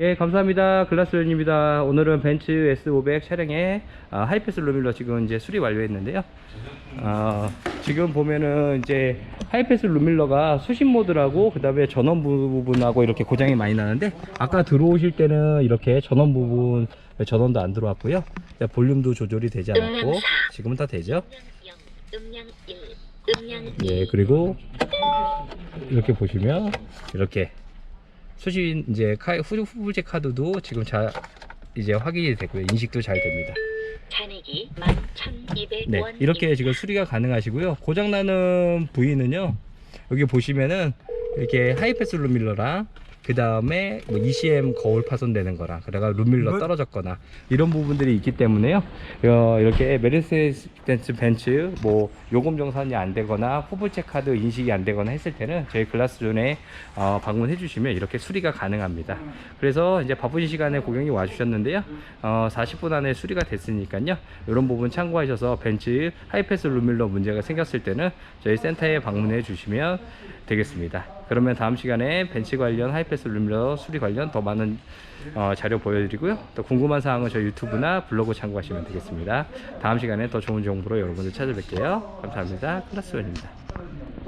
예, 감사합니다. 글라스연입니다. 오늘은 벤츠 S500 차량에 아, 하이패스 루밀러 지금 이제 수리 완료했는데요. 아, 지금 보면은 이제 하이패스 루밀러가 수신 모드라고 그 다음에 전원 부분하고 이렇게 고장이 많이 나는데 아까 들어오실 때는 이렇게 전원 부분 전원도 안 들어왔고요. 볼륨도 조절이 되지 않았고 지금은 다 되죠. 음량 1, 음량 2, 예, 그리고 이렇게 보시면 이렇게 수신 이제 카, 후, 후불제 카드도 지금 잘 이제 확인이 되고요. 인식도 잘 됩니다. 잔액이 11,200원 네, 이렇게 지금 수리가 가능하시고요. 고장 나는 부위는요. 여기 보시면은 이렇게 하이패스 룸밀러랑 그 다음에 뭐 ECM 거울 파손되는 거랑 그다가 룸밀러 떨어졌거나 이런 부분들이 있기 때문에요. 어, 이렇게 메르세데스 벤츠 뭐 요금 정산이 안 되거나 후불체 카드 인식이 안 되거나 했을 때는 저희 글라스존에 어, 방문해 주시면 이렇게 수리가 가능합니다. 그래서 이제 바쁘신 시간에 고객이 와주셨는데요. 어, 40분 안에 수리가 됐으니까요. 이런 부분 참고하셔서 벤츠 하이패스 룸밀러 문제가 생겼을 때는 저희 센터에 방문해 주시면 되겠습니다. 그러면 다음 시간에 벤츠 관련 하이패스 룸밀러 수리 관련 더 많은 어, 자료 보여드리고요. 또 궁금한 사항은 저희 유튜브나 블로그 참고하시면 되겠습니다. 다음 시간에 더 좋은 정보로 여러분들 찾아뵐게요. 감사합니다. 클라스원입니다.